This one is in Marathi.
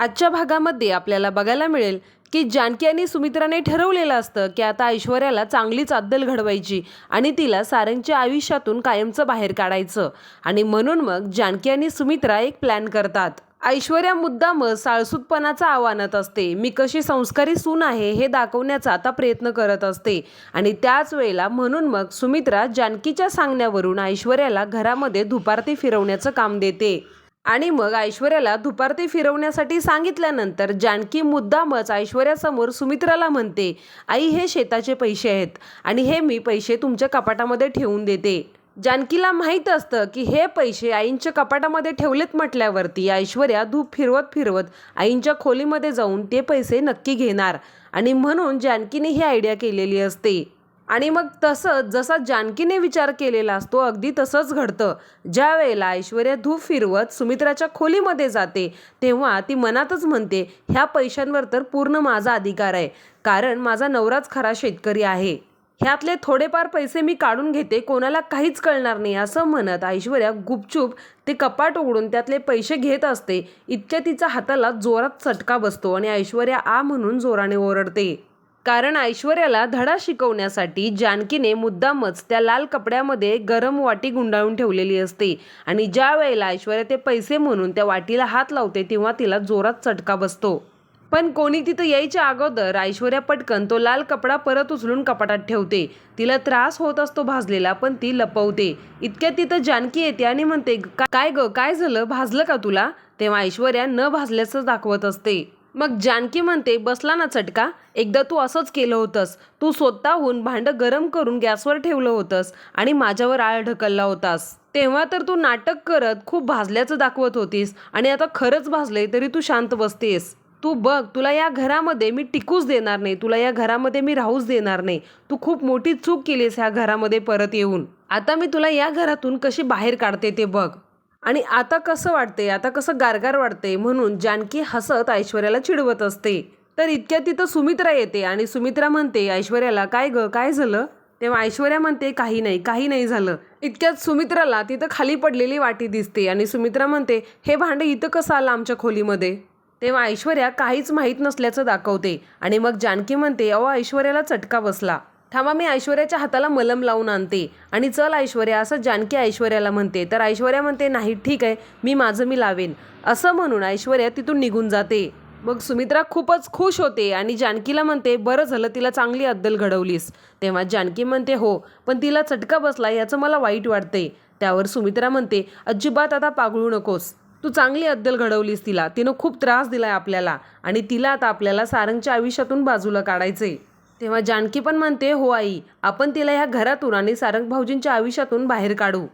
आजच्या भागामध्ये आपल्याला बघायला मिळेल की जानकी आणि सुमित्राने ठरवलेलं असतं की आता ऐश्वर्याला चांगलीच अद्दल घडवायची आणि तिला सारंगच्या आयुष्यातून कायमचं बाहेर काढायचं. आणि म्हणून मग जानकी आणि सुमित्रा एक प्लॅन करतात. ऐश्वर्या मुद्दाम साळसूतपणाचा आव्हानात असते. मी कशी संस्कारी सून आहे हे दाखवण्याचा आता प्रयत्न करत असते. आणि त्याच वेळेला म्हणून मग सुमित्रा जानकीच्या सांगण्यावरून ऐश्वर्याला घरामध्ये धुपारती फिरवण्याचं काम देते. आणि मग ऐश्वर्याला दुपारती फिरवण्यासाठी सांगितल्यानंतर जानकी मुद्दामच ऐश्वर्यासमोर सुमित्राला म्हणते आई हे शेताचे पैसे आहेत आणि हे मी पैसे तुमच्या कपाटामध्ये ठेवून देते. जानकीला माहीत असतं की हे पैसे आईंच्या कपाटामध्ये ठेवलेत म्हटल्यावरती ऐश्वर्या धूप फिरवत फिरवत आईंच्या खोलीमध्ये जाऊन ते पैसे नक्की घेणार. आणि म्हणून जानकीने ही आयडिया केलेली असते. आणि मग तसंच जसा जानकीने विचार केलेला असतो अगदी तसंच घडतं. ज्या वेळेला ऐश्वर्या धूप फिरवत सुमित्राच्या खोलीमध्ये जाते तेव्हा ती मनातच म्हणते ह्या पैशांवर तर पूर्ण माझा अधिकार आहे. कारण माझा नवराच खरा शेतकरी आहे. ह्यातले थोडेफार पैसे मी काढून घेते कोणाला काहीच कळणार नाही असं म्हणत ऐश्वर्या गुपचूप ते कपाट उघडून त्यातले पैसे घेत असते. इतक्या तिचा हाताला जोरात चटका बसतो आणि ऐश्वर्या आ म्हणून जोराने ओरडते. कारण ऐश्वर्याला धडा शिकवण्यासाठी जानकीने मुद्दामच त्या लाल कपड्यामध्ये गरम वाटी गुंडाळून ठेवलेली असते आणि ज्या वेळेला ऐश्वर्या ते पैसे म्हणून त्या वाटीला हात लावते तेव्हा तिला जोरात चटका बसतो. पण कोणी तिथं यायच्या अगोदर ऐश्वर्या पटकन तो लाल कपडा परत उचलून कपाटात ठेवते. तिला त्रास होत असतो भाजलेला पण ती लपवते. इतक्यात तिथं जानकी येते आणि म्हणते काय ग काय झालं? भाजलं का तुला? तेव्हा ऐश्वर्या न भाजल्याचं दाखवत असते. मग जानकी म्हणते बसला ना चटका. एकदा तू असंच केलं होतंस. तू स्वतःहून भांडं गरम करून गॅसवर ठेवलं होतंस आणि माझ्यावर आळ ढकलला होतास. तेव्हा तर तू नाटक करत खूप भाजल्याचं दाखवत होतीस आणि आता खरंच भाजले तरी तू शांत बसतेस. तू बघ तुला या घरामध्ये मी टिकूच देणार नाही. तुला या घरामध्ये मी राहूच देणार नाही. तू खूप मोठी चूक केलीस ह्या घरामध्ये परत येऊन. आता मी तुला या घरातून कशी बाहेर काढते ते बघ. आणि आता कसं वाटते आता कसं गारगार वाटते म्हणून जानकी हसत ऐश्वर्याला चिडवत असते. तर इतक्या तिथं सुमित्रा येते आणि सुमित्रा म्हणते ऐश्वर्याला काय ग? काय झालं? तेव्हा ऐश्वर्या म्हणते काही नाही काही नाही झालं. इतक्यात सुमित्राला तिथं खाली पडलेली वाटी दिसते आणि सुमित्रा म्हणते हे भांडं इथं कसं आलं आमच्या खोलीमध्ये? तेव्हा ऐश्वर्या काहीच माहीत नसल्याचं दाखवते आणि मग जानकी म्हणते अहो ऐश्वर्याला चटका बसला. थांबा मी ऐश्वर्याच्या हाताला मलम लावून आणते. आणि चल ऐश्वर्या असं जानकी ऐश्वर्याला म्हणते. तर ऐश्वर्या म्हणते नाही ठीक आहे मी माझं मी लावेन. असं म्हणून ऐश्वर्या तिथून निघून जाते. मग सुमित्रा खूपच खुश होते आणि जानकीला म्हणते बरं झालं तिला चांगली अद्दल घडवलीस. तेव्हा जानकी म्हणते हो पण तिला चटका बसला याचं मला वाईट वाटते त्यावर सुमित्रा म्हणते अजिबात आता पागळू नकोस. तू चांगली अद्दल घडवलीस तिला. तिनं खूप त्रास दिलाय आपल्याला आणि तिला आता आपल्याला सारंगच्या आयुष्यातून बाजूला काढायचे तेव्हा जानकी पण म्हणते हो आई आपण तिला ह्या घरातून आणि सारंग भाऊजींच्या आयुष्यातून बाहेर काढू.